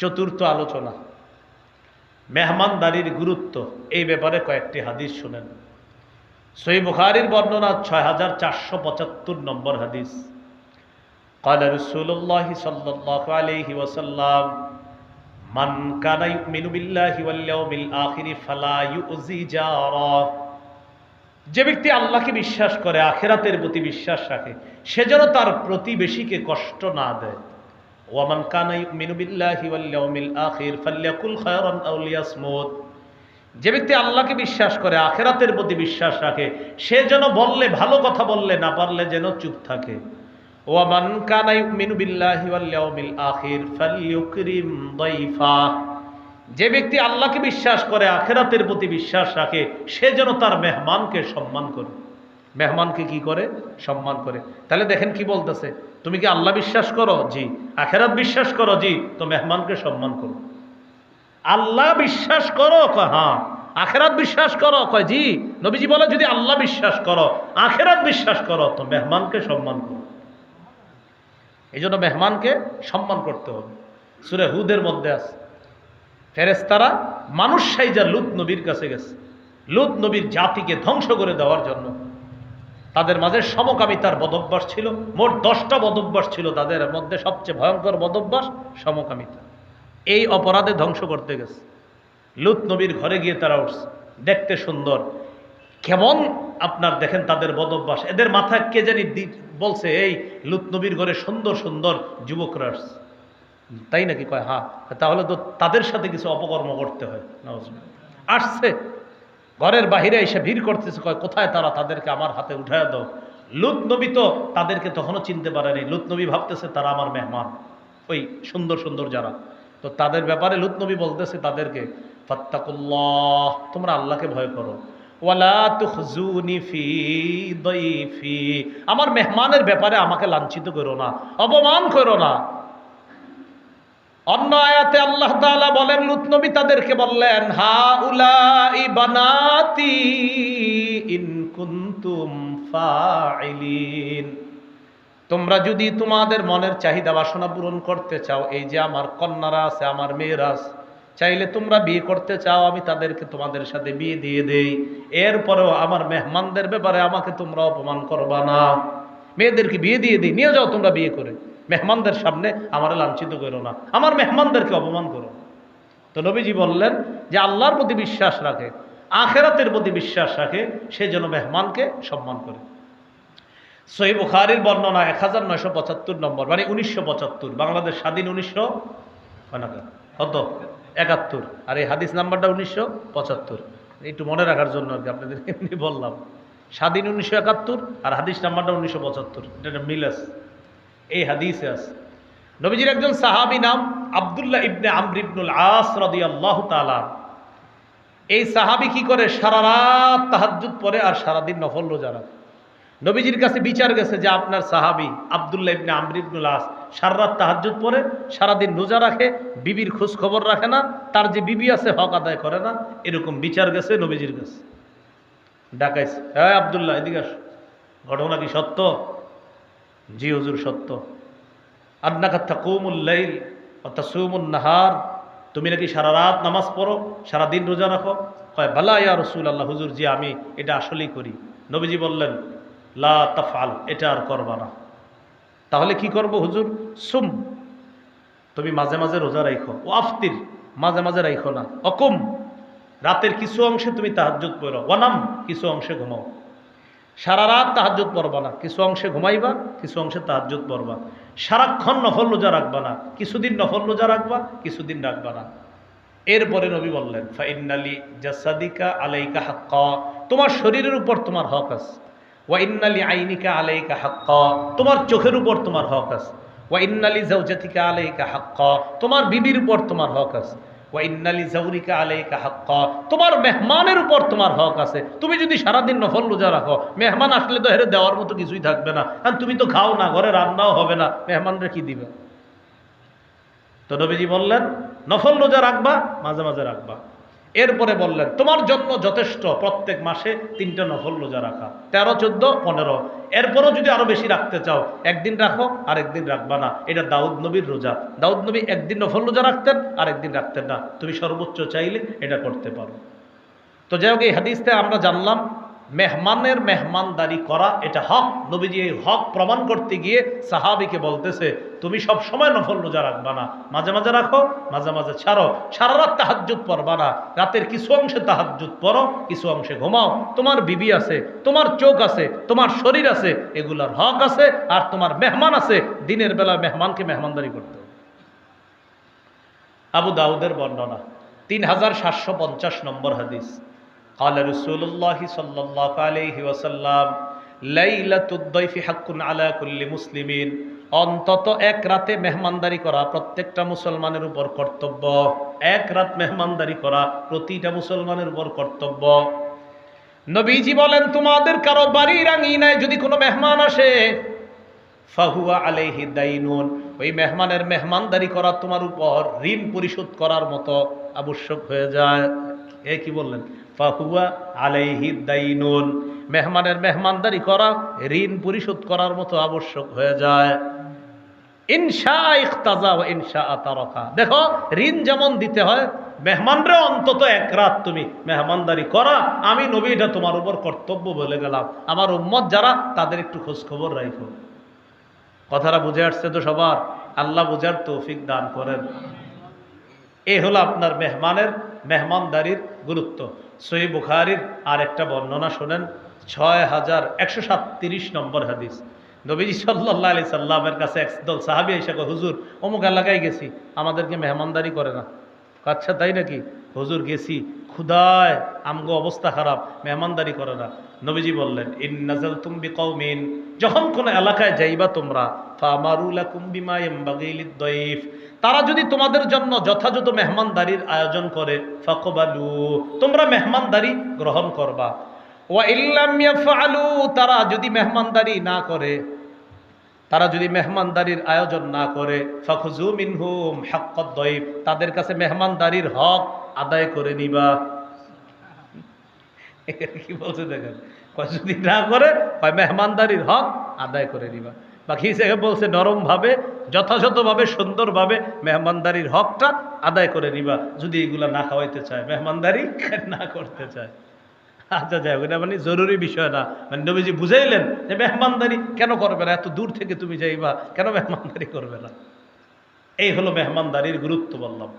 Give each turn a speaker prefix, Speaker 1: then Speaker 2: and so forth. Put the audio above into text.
Speaker 1: চতুর্থ আলোচনা মেহমানদারির গুরুত্ব এই ব্যাপারে কয়েকটি হাদিস শুনেন সই বুখারির বর্ণনা ছয় হাজার চারশো পঁচাত্তর নম্বর হাদিস قال رسول الله صلى الله عليه وسلم من كان يؤمن بالله واليوم الآخر فلا يؤذي جاره যে ব্যক্তি আল্লাহকে বিশ্বাস করে আখেরাতের প্রতি বিশ্বাস রাখে সে যেন তার প্রতিবেশীকে কষ্ট না দেয় ওয়ামান কানা ইউমিনু বিল্লাহি ওয়াল ইয়াউমিল আখির ফালইয়াকুল খায়রান আও যে ব্যক্তি আল্লাহকে বিশ্বাস করে, আখেরাতের প্রতি বিশ্বাস রাখে, সে যেন বললে, ভালো কথা বললে, না পারলে যেন চুপ থাকে। ওয়ামান আখির যে ব্যক্তি আল্লাহকে বিশ্বাস করে, আখেরাতের প্রতি বিশ্বাস রাখে, সে যেন তার মেহমানকে সম্মান করে। মেহমানকে কি করে? সম্মান করে। তাহলে দেখেন কি বলতেছে? তুমি কি আল্লাহ বিশ্বাস করো? জি। আখেরাত বিশ্বাস করো? জি। তো মেহমানকে সম্মান করো। আল্লাহ বিশ্বাস করো? হ্যাঁ। আখেরাত বিশ্বাস করো? কয়, জি। নবীজি বলে, যদি আল্লাহ বিশ্বাস করো, আখেরাত বিশ্বাস করো, তো মেহমানকে সম্মান করো। এই জন্য মেহমানকে সম্মান করতে হবে। সুরে হুদের মধ্যে আছে। ফেরেস্তারা মানুষ সাইজা লুত নবীর কাছে গেছে। লুত নবীর জাতিকে ধ্বংস করে দেওয়ার জন্য। তাদের মাঝে সমকামিতার বদভ্যাস ছিল। মোট দশটা বদভ্যাস ছিল তাদের মধ্যে সবচেয়ে ভয়ঙ্কর বদভ্যাস সমকামিতা। এই অপরাধে ধ্বংস করতে গেছে। লুত নবীর ঘরে গিয়ে তারা উঠছে। দেখতে সুন্দর। কেমন আপনার দেখেন তাদের বদভ্যাস। এদের মাথায় কে জানি বলছে, এই লুত নবীর ঘরে সুন্দর সুন্দর যুবকরা আসছে। তাই নাকি কয় হ্যাঁ তাহলে তো তাদের সাথে কিছু অপকর্ম করতে হয়। আসছে। ঘরের বাহিরে এসে ভিড় করতেছে, কয়, কোথায় তারা তাদেরকে আমার হাতে উঠায় দাও? লুত নবী তো তাদেরকে তখনও চিনতে পারেনি। লুত নবী ভাবতেছে, তারা আমার মেহমান। ওই সুন্দর সুন্দর যারা। তো তাদের ব্যাপারে লুত নবী বলতেছে তাদেরকে, ফাত্তাকুল্লাহ, তোমরা আল্লাহকে ভয় করো। ওয়ালা ফি আমার মেহমানের ব্যাপারে আমাকে লাঞ্ছিত করো না, অপমান করো না। অন্য আয়াতে আল্লাহ তাআলা বলেন, লুত নবী তাদেরকে বললেন হা উলাই বানাতি ইন ফাইলিন তোমরা যদি তোমাদের মনের চাহিদা বাসনা পূরণ করতে চাও, এই যে আমার কন্যারা আছে, আমার মেয়েরা আছে, চাইলে তোমরা বিয়ে করতে চাও, আমি তাদেরকে তোমাদের সাথে বিয়ে দিয়ে দেই। এরপরেও আমার মেহমানদের ব্যাপারে আমাকে তোমরা অপমান করবা না। মেয়েদেরকে বিয়ে দিয়ে দিই, নিয়ে যাও তোমরা বিয়ে করে। মেহমানদের সামনে আমার লাঞ্ছিত করো না। আমার মেহমানদেরকে অপমান করো। তো নবীজি বললেন যে আল্লাহর প্রতি বিশ্বাস রাখে, আখেরাতের প্রতি বিশ্বাস রাখে, সে যেন মেহমানকে সম্মান করে। সহি বুখারির বর্ণনা এক হাজার নয়শো পঁচাত্তর নম্বর মানে উনিশশো পঁচাত্তর, বাংলাদেশ স্বাধীন উনিশশো কত? একাত্তর। আর এই হাদিস নাম্বারটা উনিশশো পঁচাত্তর। একটু মনে রাখার জন্য আর কি আপনাদের এমনি বললাম। স্বাধীন উনিশশো একাত্তর আর হাদিস নাম্বারটা উনিশশো পঁচাত্তর, এটা মিল আছে এই হাদিসে আছে। নবীজির একজন সাহাবি নাম আব্দুল্লাহ ইবনে আমর ইবনুল আস রাদিয়াল্লাহু তালা এই সাহাবি কি করে? সারা রাত তাহাজ্জুদ পড়ে আর সারাদিন নফল রোজা রাখে। নবীজির কাছে বিচার গেছে যে আপনার সাহাবি আব্দুল্লাহ ইবনে আমর ইবনুল আস সারা রাত তাহাজ্জুদ পড়ে, সারাদিন রোজা রাখে, বিবির খোঁজ খবর রাখে না, তার যে বিবি আছে হক আদায় করে না, এরকম বিচার গেছে নবীজির কাছে। ডাকাইছে। হ্যাঁ আব্দুল্লাহ, এদিকে ঘটনা কি সত্য? জি হুজুর, সত্য। আন্নাকা তাকুমুল লাইল অতাসুমুন নাহার। তুমি নাকি সারা রাত নামাজ পড়ো, সারা দিন রোজা রাখো? হয় বালা ইয়া রসুল আল্লাহ হুজুর, জি, আমি এটা আসলেই করি। নবীজি বললেন, লা তাফাল এটা আর করবা না। তাহলে কি করব হুজুর? সুম। তুমি মাঝে মাঝে রোজা রাখো ও আফতির, মাঝে মাঝে রাখো না। অকুম। রাতের কিছু অংশে তুমি তাহাজ্জুদ পড়ো। ওয়ানাম, কিছু অংশে ঘুমাও। সারা রাত তাহাজ্জুদ পড়বা না। কিছু অংশে ঘুমাইবা, কিছু অংশে তাহাজ্জুদ পড়বা। সারাক্ষণ নফল রোজা রাখবা না। কিছুদিন নফল রোজা রাখবা, কিছুদিন রাখবা না। এরপরে নবী বললেন, ফাইন্নালি জাসাদিকা আলাইকা হাক্কা। তোমার শরীরের উপর তোমার হক আছে। ওয়া ইন্নালি আইনিকা আলাইকা হাক্কা। তোমার চোখের উপর তোমার হক আছে। ওয়া ইন্নালি জাওজাতিকা আলাইকা হাক্কা। তোমার বিবির উপর তোমার হক আছে। তোমার মেহমানের উপর তোমার হক আছে। তুমি যদি সারাদিন নফল রোজা রাখো, মেহমান আসলে তো হেরে দেওয়ার মতো কিছুই থাকবে না। কারণ তুমি তো খাও না, ঘরে রান্নাও হবে না। মেহমানরা কি দিবে? তো নবীজি বললেন, নফল রোজা রাখবা, মাঝে মাঝে রাখবা। এরপরে বললেন, তোমার যত্ন যথেষ্ট, প্রত্যেক মাসে তিনটা নফল রোজা রাখা। তেরো, চোদ্দ, পনেরো। এরপরও যদি আরও বেশি রাখতে চাও, একদিন রাখো আর একদিন রাখবা না। এটা দাউদ নবীর রোজা। দাউদ নবী একদিন নফল রোজা রাখতেন আর একদিন রাখতেন না। তুমি সর্বোচ্চ চাইলে এটা করতে পারো। তো যাই হোক, এই হাদিসতে আমরা জানলাম। মেহমানের মেহমানদারি করা, এটা হক। নবীজি এই হক প্রমাণ করতে গিয়ে সাহাবিকে বলতেছে, তুমি সব সময় নফল রোজা রাখবা না। মাঝে মাঝে রাখো, মাঝে মাঝে ছাড়ো। সারা রাত তাহাজ্জুদ পড়বা না। রাতের কিছু অংশে তাহাজ্জুদ পড়ো, কিছু অংশে ঘুমাও। তোমার বিবি আছে, তোমার চোখ আছে, তোমার শরীর আছে, এগুলার হক আছে, আর তোমার মেহমান আছে। দিনের বেলা মেহমানকে মেহমানদারি করতে আবু দাউদের বর্ণনা। তিন হাজার সাতশো পঞ্চাশ নম্বর হাদিস। قال رسول الله صلى الله عليه وسلم লাইলাত الضيف حق على كل মুসলিমিন অন্তত এক রাতে মেহমানদারি করা প্রত্যেকটা মুসলমানের উপর কর্তব্য এক রাত মেহমানদারি করা প্রতিটা মুসলমানের উপর কর্তব্য নবীজি বলেন তোমাদের কারো বাড়ির আঙিনায় যদি কোনো মেহমান আসে ফাহুয়া আলাইহি দাইনুন ওই মেহমানের মেহমানদারি করা তোমার উপর ঋণ পরিশোধ করার মতো আবশ্যক হয়ে যায় এ কি বললেন? ফাহুয়া আলাইহি দাইনুন। মেহমানের মেহমানদারি করা, ঋণ পরিশোধ করার মতো আবশ্যক হয়ে যায়। ইনশা ইখতাজা ও ইনশা দেখো, ঋণ যেমন দিতে হয়, মেহমানরে অন্তত এক রাত তুমি মেহমানদারি করা, আমি নবী এটা তোমার উপর কর্তব্য বলে গেলাম। আমার উম্মত যারা, তাদের একটু খোঁজ খবর রাখো কথাটা বুঝে আসছে তো সবার? আল্লাহ বুঝার তৌফিক দান করেন। এই হলো আপনার মেহমানের মেহমানদারির গুরুত্ব। সহি বুখারির আর একটা বর্ণনা শোনেন ছয় হাজার একশো সাতত্রিশ নম্বর হাদিস। নবীজি সাল্লাহ আলি সাল্লামের কাছে একদল সাহাবি এসে হুজুর, অমুক এলাকায় গেছি, আমাদেরকে মেহমানদারি করে না। আচ্ছা তাই নাকি? হুজুর, গেছি। ক্ষুদায় আমগো অবস্থা খারাপ, মেহমানদারি করে না। নবীজি বললেন ইন নাজাল তুমি কৌমিন যখন কোনো এলাকায় যাইবা তোমরা ফামারুলাকুম বিমা ইয়ামবাগিলিদ দয়ীফ তারা যদি তোমাদের জন্য যথাযথ মেহমানদারির আয়োজন করে, ফাকবালু, তোমরা মেহমানদারি গ্রহণ করবা। ওয়া ইল্লাম ইয়াফআলু, তারা যদি মেহমানদারি না করে, তারা যদি মেহমানদারির আয়োজন না করে ফখজু মিনহুম হাক্কত দয়ীফ, তাদের কাছে মেহমানদারির হক আদায় করে নিবা। কি বলছে দেখেন? যদি না করে হয় মেহমানদারির হক আদায় করে নিবা। বাকি হিসেবে বলছে, নরমভাবে যথাযথভাবে, সুন্দরভাবে মেহমানদারির হকটা আদায় করে নিবা, যদি এগুলা না খাওয়াইতে চায়। মেহমানদারি না করতে চায়। আচ্ছা যাই হোক, এটা মানে জরুরি বিষয় না। মানে নবীজি বুঝাইলেন যে মেহমানদারি কেন করবে না? এত দূর থেকে তুমি যাইবা, কেন মেহমানদারি করবে না? এই হলো মেহমানদারির গুরুত্ব বললাম।